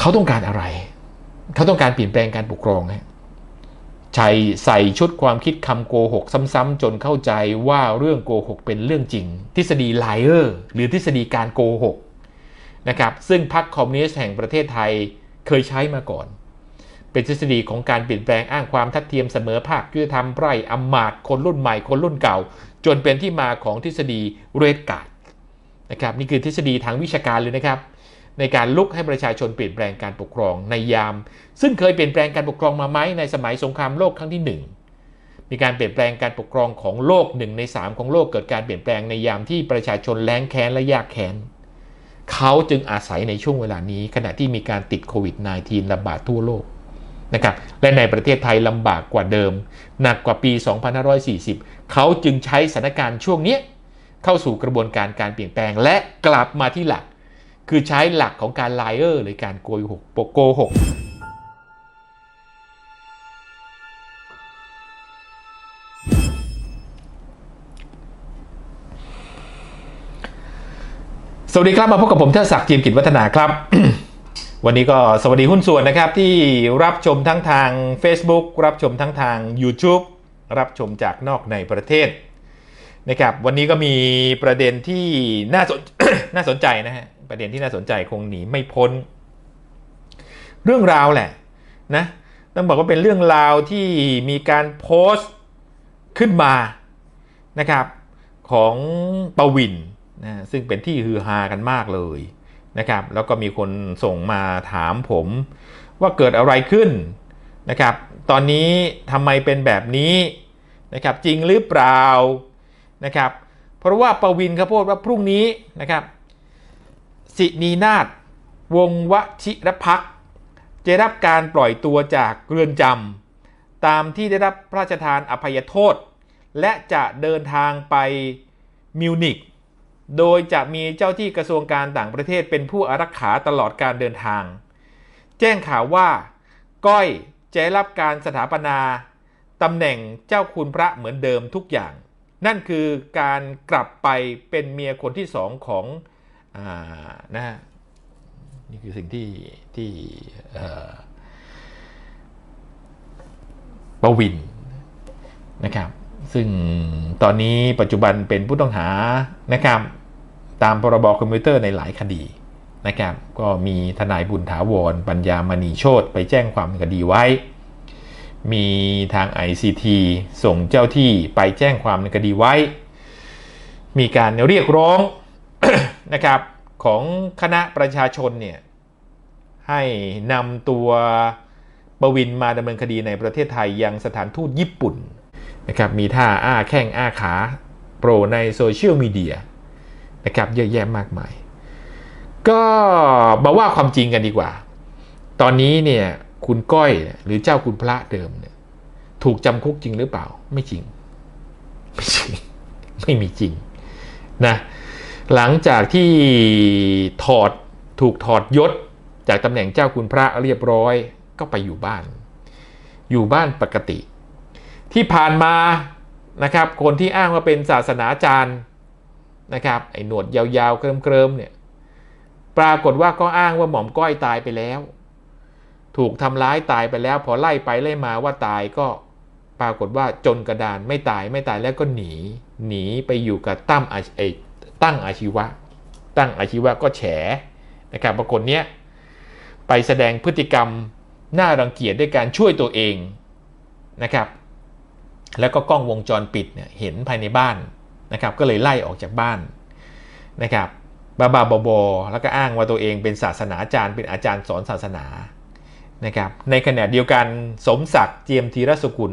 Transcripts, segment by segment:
เขาต้องการอะไร เขาต้องการเปลี่ยนแปลงการปกครองฮะใช้ใส่ชุดความคิดคำโกหกซ้ำๆจนเข้าใจว่าเรื่องโกหกเป็นเรื่องจริง ทฤษฎีไลเออร์หรือทฤษฎีการโกหกนะครับซึ่งพรรคคอมมิวนิสต์แห่งประเทศไทยเคยใช้มาก่อน เป็นทฤษฎีของการเปลี่ยนแปลงอ้างความทัดเทียมเสมอภาคยุติธรรมไพร่อำมาตย์คนรุ่นใหม่คนรุ่นเก่า จนเป็นที่มาของทฤษฎีเรดการ์ดนะครับนี่คือทฤษฎีทางวิชาการเลยนะครับ ในการลุกให้ประชาชนเปลี่ยนแปลงการปกครองในยาม ซึ่งเคยเปลี่ยนแปลงการปกครองมาไหมในสมัยสงครามโลกครั้งที่ 1 มีการเปลี่ยนแปลงการปกครองของโลกหนึ่งใน 3 ของโลกเกิดการเปลี่ยนแปลงในยามที่ประชาชนแล้งแค้นและยากแค้นเขาจึงอาศัยในช่วงเวลานี้ขณะที่มีการติดโควิด -19 ระบาดทั่วโลกนะครับและในประเทศไทยลำบากกว่าเดิม หนักกว่าปี 2540 เขาจึงใช้สถานการณ์ช่วงนี้เข้าสู่กระบวนการการเปลี่ยนแปลงและกลับมาที่หลัก คือใช้หลักของการไลเออร์หรือการโกหกโกหกสวัสดีครับมาพบกับผมเทิดศักดิ์จีมกิจวัฒนาครับ วันนี้ก็สวัสดีหุ้นส่วนนะครับที่รับชมทั้งทาง Facebook รับชมทั้งทาง YouTube รับชมจากนอกในประเทศนะครับวันนี้ก็มีประเด็นที่น่าสนน่าสนใจนะฮะ ประเด็นที่น่าสนใจคงหนีไม่พ้น เรื่องราวแหละนะต้องบอกว่าเป็นเรื่องราวที่มีการโพสต์ขึ้นมานะครับของปวินนะซึ่งเป็นที่ฮือฮากันมากเลยนะครับแล้วก็มีคนส่งมาถามผมว่าเกิดอะไรขึ้นนะครับตอนนี้ทำไมเป็นแบบนี้นะครับจริงหรือเปล่านะครับเพราะว่าปวินเขาพูดว่าพรุ่งนี้นะครับ สินีนาฏวงวชิรพักจะรับการปล่อยตัวจากเรือนจำตามที่ได้รับพระราชทานอภัยโทษ และจะเดินทางไปมิวนิกโดยจะมีเจ้าที่กระทรวงการต่างประเทศเป็นผู้อารักขาตลอดการเดินทาง แจ้งข่าวว่า ก้อยจะได้รับการสถาปนาตำแหน่งเจ้าคุณพระเหมือนเดิมทุกอย่าง นั่นคือการกลับไปเป็นเมียคนที่สองของ นะนี่คือสิ่งที่ที่เอ่อปวินนะครับ ซึ่งตอนนี้ปัจจุบันเป็นผู้ต้องหานะครับตามพรบคอมพิวเตอร์ในหลายคดีนะครับ ก็มีทนายบุญถาวร ปัญญามณีโชตไปแจ้งความคดีไว้ มีทาง ICT ส่งเจ้าที่ไปแจ้งความในคดีไว้ มีการเรียกร้อง นะครับของคณะประชาชนเนี่ยให้นำตัวปวินมาดำเนินคดีในประเทศไทยยังสถานทูตญี่ปุ่นนะครับมีท่าอ้าแข้งอ้าขาโปรในโซเชียลมีเดียนะครับเยอะแยะมากมาย ก็มาว่าความจริงกันดีกว่า ตอนนี้เนี่ยคุณก้อยหรือเจ้าคุณพระเดิมเนี่ยถูกจำคุกจริงหรือเปล่า ไม่จริง ไม่จริง ไม่มีจริงนะ หลังจากที่ถอดถูกถอดยศจากตำแหน่งเจ้าคุณพระเรียบร้อยก็ไปอยู่บ้าน อยู่บ้านปกติ ที่ผ่านมานะครับ คนที่อ้างว่าเป็นศาสนาจารย์นะครับไอ้หนวดยาวๆเกริมๆเนี่ยปรากฏว่าก็อ้างว่าหม่อมก้อยตายไปแล้ว ถูกทำร้ายตายไปแล้ว พอไล่ไปไล่มาว่าตายก็ปรากฏว่าจนกระดานไม่ตายไม่ตายแล้วก็หนี หนีไปอยู่กับตั้มอาเอ ตั้งอาชีวะ ตั้งอาชีวะก็แฉนะครับปรากฏเนี้ยไปแสดงพฤติกรรมน่ารังเกียจด้วยการช่วยตัวเองนะครับ แล้วก็กล้องวงจรปิดเนี่ยเห็นภายในบ้านนะครับ ก็เลยไล่ออกจากบ้านนะครับบ้าบาบอๆแล้วก็อ้างว่าตัวเองเป็นศาสนาจารย์เป็นอาจารย์สอนศาสนานะครับ ในขณะเดียวกันสมศักดิ์เจียมธีรสกุล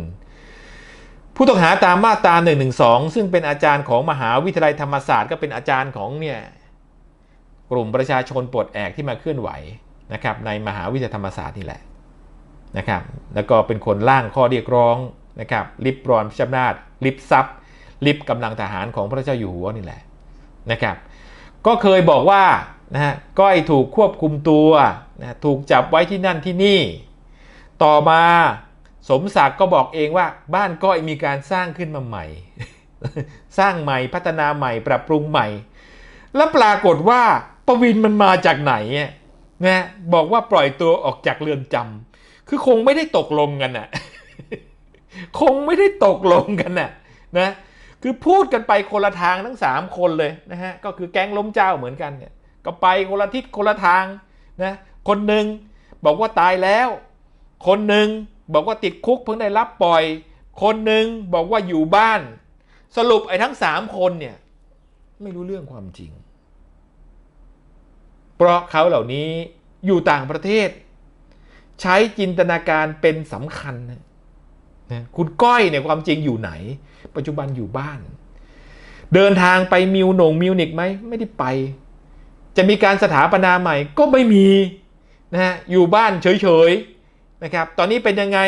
ผู้ต้องหาตามมาตรา1นึซึ่งเป็นอาจารย์ของมหาวิทยาลัยธรรมศาสตร์ก็เป็นอาจารย์ของเนี่ยกลุ่มประชาชนปลดแอกที่มาเคลื่อนไหวนะครับในมหาวิทยาลัยธรรมศาสตร์นี่แหละนะครับแล้วก็เป็นคนร่างข้อเรียกร้องนะครับริบรอนพิชนาตริบทรัพย์ริบกำลังทหารของพระเจ้าอยู่หัวนี่แหละนะครับก็เคยบอกว่านะฮะก้อยถูกควบคุมตัวนะถูกจับไว้ที่นั่นที่นี่ ต่อมา สมศักดิ์ก็บอกเองว่าบ้านก้อยมีการสร้างขึ้นมาใหม่ สร้างใหม่พัฒนาใหม่ ปรับปรุงใหม่ แล้วปรากฏว่าประวินมันมาจากไหนนะบอกว่าปล่อยตัวออกจากเรือนจำคือคงไม่ได้ตกลงกันน่ะคงไม่ได้ตกลงกันน่ะนะคือพูดกันไปคนละทางทั้งสามคนเลยนะฮะก็คือแก๊งล้มเจ้าเหมือนกันเนี่ยก็ไปคนละทิศคนละทางนะคนหนึ่งบอกว่าตายแล้ว คนหนึ่ง บอกว่าติดคุกเพิ่งได้รับปล่อย คนหนึ่งบอกว่าอยู่บ้าน สรุปไอ้ทั้งสามคนเนี่ย ไม่รู้เรื่องความจริง เพราะเขาเหล่านี้อยู่ต่างประเทศ ใช้จินตนาการเป็นสำคัญนะคุณก้อยเนี่ยความจริงอยู่ไหน ปัจจุบันอยู่บ้าน เดินทางไปมิวหนงมิวนิกไหมไม่ได้ไป จะมีการสถาปนาใหม่ก็ไม่มีนะฮะอยู่บ้านเฉยๆ นะครับ ตอนนี้เป็นยังไง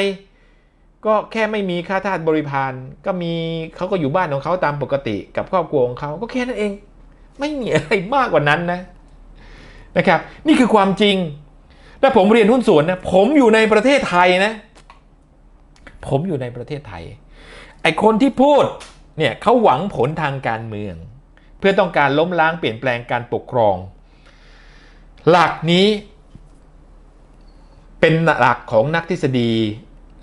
ก็แค่ไม่มีค่าทาสบริพารก็มีเขาก็อยู่บ้านของเขาตามปกติกับครอบครัวของเขาก็แค่นั้นเอง ไม่มีอะไรมากกว่านั้นนะนะครับ นี่คือความจริง และผมเรียนหุ้นส่วนนะผมอยู่ในประเทศไทยนะ ผมอยู่ในประเทศไทย ไอคนที่พูดเนี่ยเขาหวังผลทางการเมือง เพื่อต้องการล้มล้างเปลี่ยนแปลงการปกครอง หลักนี้ เป็นหลักของนักทฤษฎี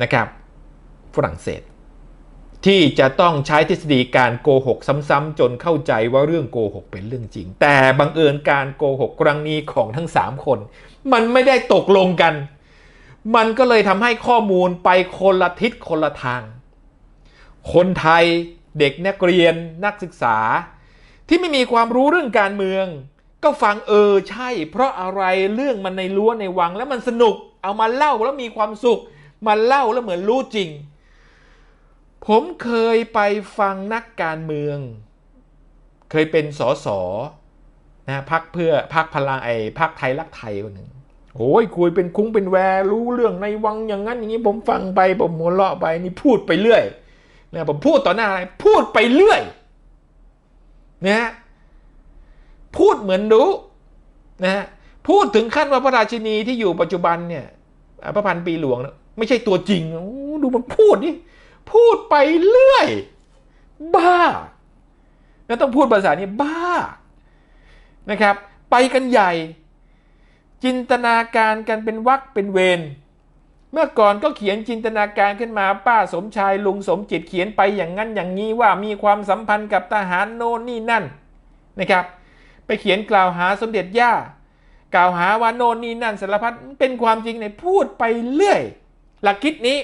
นะครับฝรั่งเศส ที่จะต้องใช้ทฤษฎีการโกหกซ้ำๆจนเข้าใจว่าเรื่องโกหกเป็นเรื่องจริง แต่บังเอิญการโกหกครั้งนี้ของทั้ง 3 คน มันไม่ได้ตกลงกัน มันก็เลยทำให้ข้อมูลไปคนละทิศคนละทาง คนไทยเด็กนักเรียนนักศึกษา ที่ไม่มีความรู้เรื่องการเมือง ก็ฟังเออใช่ เพราะอะไรเรื่องมันในรั้วในวังแล้วมันสนุก เอามาเล่าแล้วมีความสุข มาเล่าแล้วเหมือนรู้จริง ผมเคยไปฟังนักการเมือง เคยเป็นสสนะพักเพื่อพักพลังไอ้พักไทยรักไทยคนหนึ่งโอ้ยคุยเป็นคุ้งเป็นแวรู้เรื่องในวังอย่างนั้นอย่างนี้ผมฟังไปผมหัวเราะไปนี่พูดไปเรื่อยนะผมพูดต่อหน้าอะไรพูดไปเรื่อยนะฮะพูดเหมือนรู้นะฮะพูดถึงขั้นว่าพระราชินีที่อยู่ปัจจุบันเนี่ย พระพันปีหลวงนะไม่ใช่ตัวจริง ดูมันพูดนี่พูดไปเรื่อย บ้า แล้วต้องพูดภาษานี้บ้านะครับ ไปกันใหญ่ จินตนาการกันเป็นวักเป็นเวรเมื่อก่อนก็เขียนจินตนาการขึ้นมาป้าสมชายลุงสมจิตเขียนไปอย่างนั้นอย่างนี้ว่ามีความสัมพันธ์กับทหารโน่นนี่นั่นนะครับ ไปเขียนกล่าวหาสมเด็จย่า กล่าวหาว่าโน่นนี่นั่นสารพัดเป็นความจริงในพูดไปเรื่อย หลักคิดนี้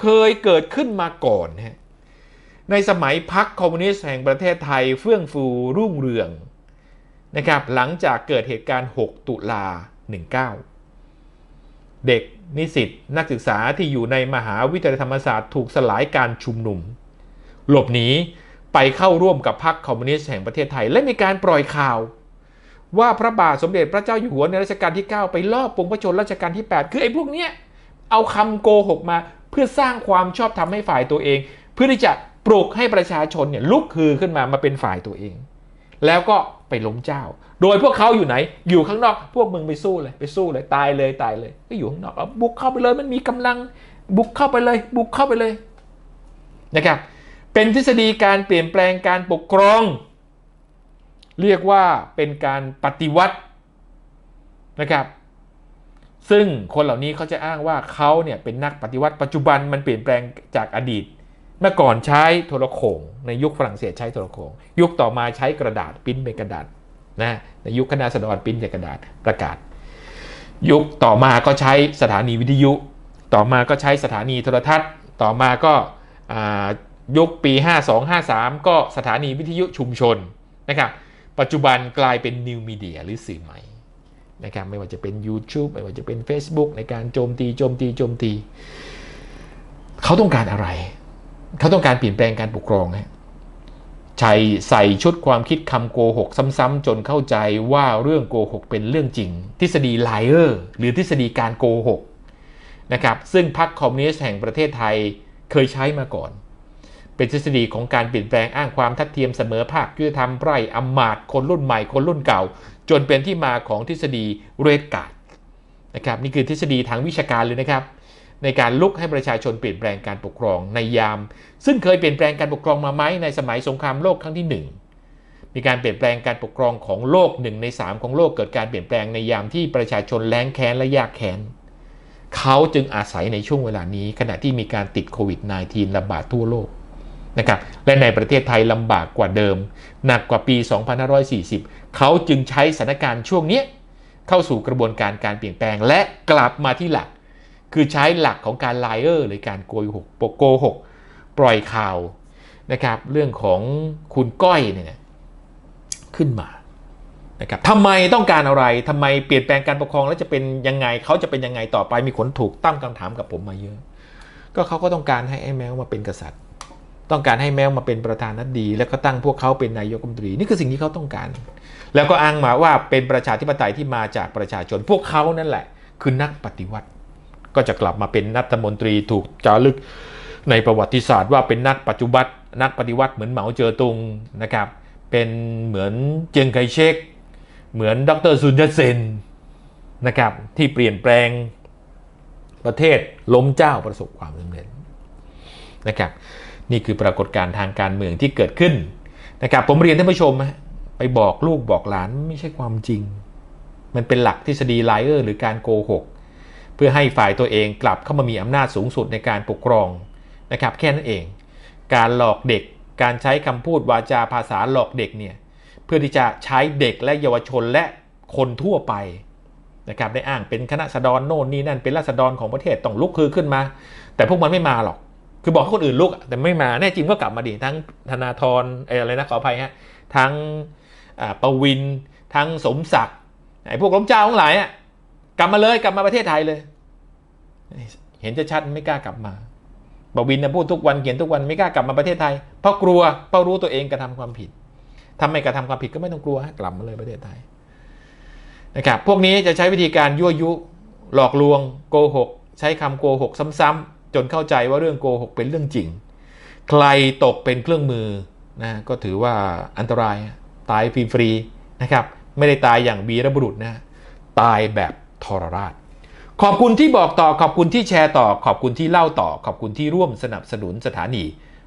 เคยเกิดขึ้นมาก่อนฮะในสมัยพรรคคอมมิวนิสต์แห่งประเทศไทยเฟื่องฟูรุ่งเรืองนะครับหลังจากเกิดเหตุการณ์ 6 ตุลา 19 เด็กนิสิตนักศึกษาที่อยู่ในมหาวิทยาลัยธรรมศาสตร์ถูกสลายการชุมนุม หลบหนีไปเข้าร่วมกับพรรคคอมมิวนิสต์แห่งประเทศไทย และมีการปล่อยข่าว ว่าพระบาทสมเด็จพระเจ้าอยู่หัวในรัชกาลที่ 9 ไปลอบปรงพระชนรัชกาลที่ 8 คือไอ้พวกเนี้ยเอาคำโกหกมาเพื่อสร้างความชอบธรรมให้ฝ่ายตัวเอง เพื่อที่จะปลุกให้ประชาชนเนี่ยลุกคือขึ้นมามาเป็นฝ่ายตัวเอง แล้วก็ไปล้มเจ้า โดยพวกเขาอยู่ไหน อยู่ข้างนอกพวกมึงไปสู้เลยไปสู้เลยตายเลยตายเลย ก็อยู่ข้างนอกเอาบุกเข้าไปเลยมันมีกำลังบุกเข้าไปเลย บุกเข้าไปเลยนะครับเป็นทฤษฎีการเปลี่ยนแปลงการปกครอง เรียกว่าเป็นการปฏิวัตินะครับ ซึ่งคนเหล่านี้เขาจะอ้างว่าเขาเนี่ยเป็นนักปฏิวัติปัจจุบันมันเปลี่ยนแปลงจากอดีต เมื่อก่อนใช้โทรโขงในยุคฝรั่งเศสใช้โทรโขงยุคต่อมาใช้กระดาษปิ้นเป็นกระดาษนะในยุคคณะสดรปิ้นเป็นกระดาษประกาศ ยุคต่อมาก็ใช้สถานีวิทยุ ต่อมาก็ใช้สถานีโทรทัศน์ ต่อมาก็ยุคปี 52-53 ก็สถานีวิทยุชุมชนนะครับ ปัจจุบันกลายเป็นนิวมีเดียหรือสื่อใหม่นะครับไม่ว่าจะเป็น YouTube ไม่ว่าจะเป็น Facebook ในการโจมตีโจมตีโจมตี เขาต้องการอะไร เขาต้องการเปลี่ยนแปลงการปกครองฮะใช้ใส่ชุดความคิดคำโกหกซ้ำๆจนเข้าใจว่าเรื่องโกหกเป็นเรื่องจริง ทฤษฎีไลเออร์หรือทฤษฎีการโกหกนะครับซึ่งพรรคคอมมิวนิสต์แห่งประเทศไทยเคยใช้มาก่อน เป็นทฤษฎีของการเปลี่ยนแปลงอ้างความทัดเทียมเสมอภาคยุติธรรมไพร่อมาตคนรุ่นใหม่คนรุ่นเก่า จนเป็นที่มาของทฤษฎีเรดการ์ดนะครับนี่คือทฤษฎีทางวิชาการเลยนะครับ ในการลุกให้ประชาชนเปลี่ยนแปลงการปกครองในยาม ซึ่งเคยเปลี่ยนแปลงการปกครองมาไหมในสมัยสงครามโลกครั้งที่มีการเปลี่ยนแปลงการปกครองของโลกหนึ่งในสามของโลกเกิดการเปลี่ยนแปลงในยามที่ประชาชนแล้งแค้นและยากแค้นเขาจึงอาศัยในช่วงเวลานี้ขณะที่มีการติดโควิด -19 ระบาดทั่วโลก นะครับและในประเทศไทยลำบากกว่าเดิม หนักกว่าปี 2540 เขาจึงใช้สถานการณ์ช่วงนี้เข้าสู่กระบวนการการเปลี่ยนแปลงและกลับมาที่หลัก คือใช้หลักของการไลเออร์หรือการโกหกโกหกปล่อยข่าวนะครับเรื่องของคุณก้อยเนี่ยขึ้นมานะครับทำไมต้องการอะไรทำไมเปลี่ยนแปลงการปกครองแล้วจะเป็นยังไงเขาจะเป็นยังไงต่อไปมีคนถูกตั้งคำถามกับผมมาเยอะ ก็เขาก็ต้องการให้ไอ้แมวมาเป็นกษัตริย์ ต้องการให้แมวมาเป็นประธานาธิบดี แล้วก็ตั้งพวกเขาเป็นนายกรัฐมนตรี นี่คือสิ่งที่เขาต้องการ แล้วก็อ้างมาว่าเป็นประชาธิปไตยที่มาจากประชาชน พวกเขานั่นแหละ คือนักปฏิวัติ ก็จะกลับมาเป็นรัฐมนตรีถูกจารึกในประวัติศาสตร์ว่าเป็นนักปัจจุบันนักปฏิวัติเหมือนเหมาเจ๋อตุงนะครับเป็นเหมือนเจียงไคเชกเหมือนดรซุนยัตเซนนะครับที่เปลี่ยนแปลงประเทศล้มเจ้าประสบความสำเร็จนะครับ นี่คือปรากฏการณ์ทางการเมืองที่เกิดขึ้นนะครับผมเรียนท่านผู้ชมไปบอกลูกบอกหลานไม่ใช่ความจริง มันเป็นหลักทฤษฎีไลเออร์หรือการโกหก เพื่อให้ฝ่ายตัวเองกลับเข้ามามีอำนาจสูงสุดในการปกครองนะครับแค่นั้นเอง การหลอกเด็กการใช้คำพูดวาจาภาษาหลอกเด็กเนี่ยเพื่อที่จะใช้เด็กและเยาวชนและคนทั่วไปนะครับได้อ้างเป็นคณะสดรโน่นนี่นั่นเป็นราษฎรของประเทศต้องลุกคือขึ้นมา แต่พวกมันไม่มาหรอก คือบอกให้คนอื่นลุกแต่ไม่มาแน่จริงก็กลับมาดิทั้งธนาธรอะไรนะขออภัยฮะทั้งประวินทั้งสมศักดิ์ไอ้พวกล้มเจ้าทั้งหลายอะกลับมาเลยกลับมาประเทศไทยเลย เห็นจะชัดไม่กล้ากลับมาประวินนะพูดทุกวันเขียนทุกวันไม่กล้ากลับมาประเทศไทยเพราะกลัวเพราะรู้ตัวเองกระทำความผิดทำไม่กระทำความผิดก็ไม่ต้องกลัวฮะกลับมาเลยประเทศไทยนะครับพวกนี้จะใช้วิธีการยั่วยุหลอกลวงโกหก ใช้คำโกหกซ้ำๆ จนเข้าใจว่าเรื่องโกหกเป็นเรื่องจริง ใครตกเป็นเครื่องมือนะก็ถือว่าอันตรายตายฟรีๆนะครับ ไม่ได้ตายอย่างบีรบุรุษนะตายแบบทรราช ขอบคุณที่บอกต่อขอบคุณที่แชร์ต่อ ขอบคุณที่เล่าต่อ ขอบคุณที่ร่วมสนับสนุนสถานี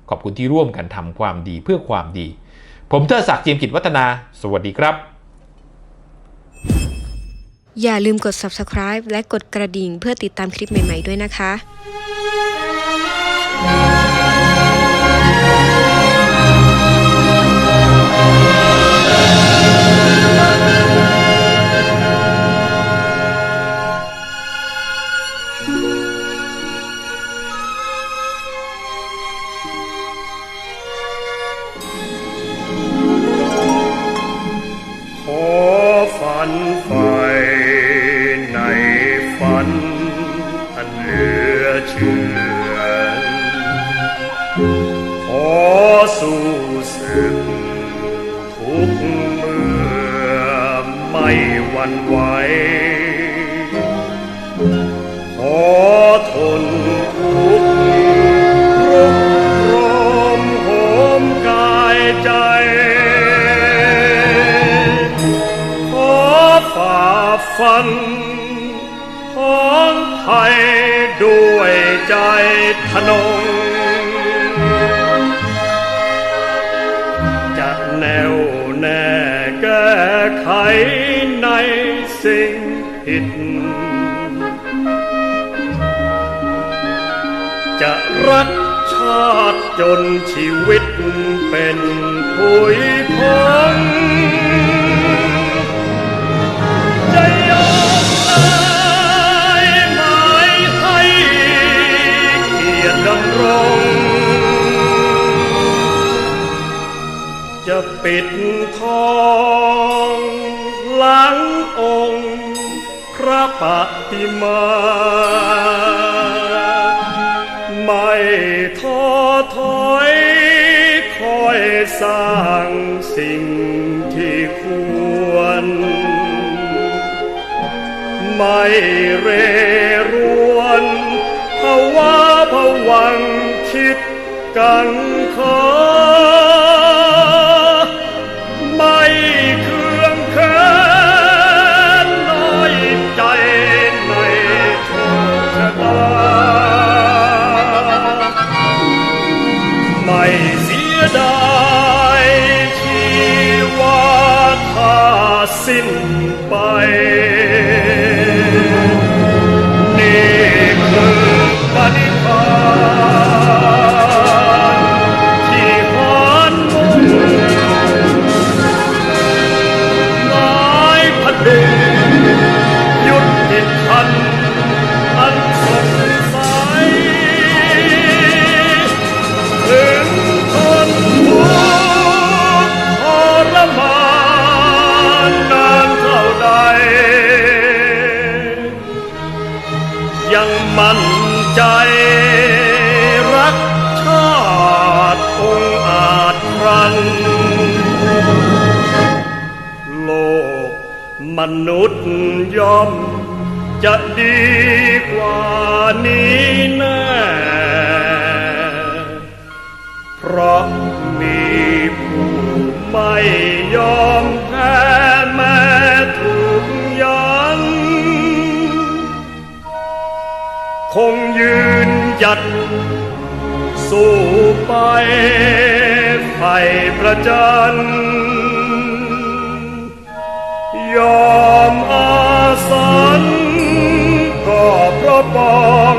ขอบคุณที่ร่วมกันทำความดีเพื่อความดี ผมเทอศักดิ์จิมกิจวัฒนา สวัสดีครับ อย่าลืมกด subscribe และกดกระดิ่งเพื่อติดตามคลิปใหม่ ๆ ด้วยนะคะ ข สู้ศึกทุกเมื่อไม่หวั่นไหว ผิด จะรักชาติจนชีวิตเป็นผุยพงจะยอมตายหมายให้เกียรติดำรง จะปิดทองหลังองค์ ปฏิมา ไม่ท้อถอยคอยสร้างสิ่งที่ควร ไม่เรรวนภาวะผวังคิดกังขอ สิ้นไป มั่นใจรักชาติองอาจครันโลกมนุษย์ย่อมจะดีกว่านี้แน่ เพราะมีผู้ไม่ยอม คงยืนหยัด สู้ไปไฟประจัน ยอมอาสันก็เพราะปอ